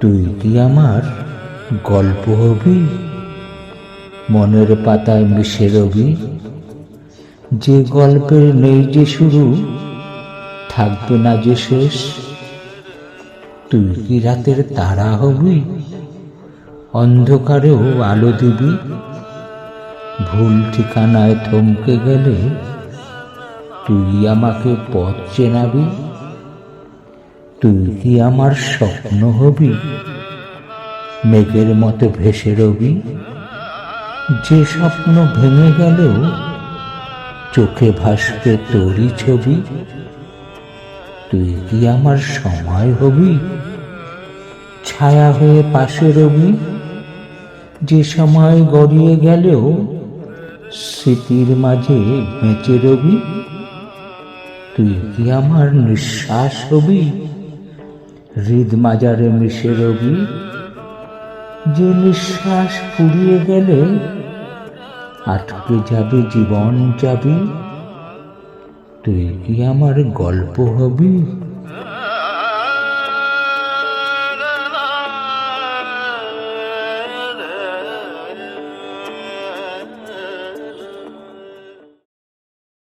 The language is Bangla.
তুই কি আমার গল্প হবি? মনের পাতায় মিশে রবি? যে গল্পের নেই যে শুরু, থাকবে না যে শেষ। তুই কি রাতের তারা হবি? অন্ধকারেও আলো দিবি? ভুল ঠিকানায় থমকে গেলে তুই আমাকে পথ চেনাবি? তুই কি আমার স্বপ্ন হবি? মেঘের মতো ভেসে রবি? যে স্বপ্ন ভেঙে গেলেও চোখে ভাসবে তোরই ছবি। তুই কি আমার সময় হবি? ছায়া হয়ে পাশে রবি? যে সময় গড়িয়ে গেলেও স্মৃতির মাঝে বেঁচে রবি? তুই কি আমার নিঃশ্বাস হবি? হৃদ মাজারে মিশে রবি, যে নিঃশ্বাস ফুরিয়ে গেলে আটকে যাবে, জীবন যাবি। তুই কি আমার গল্প হবি?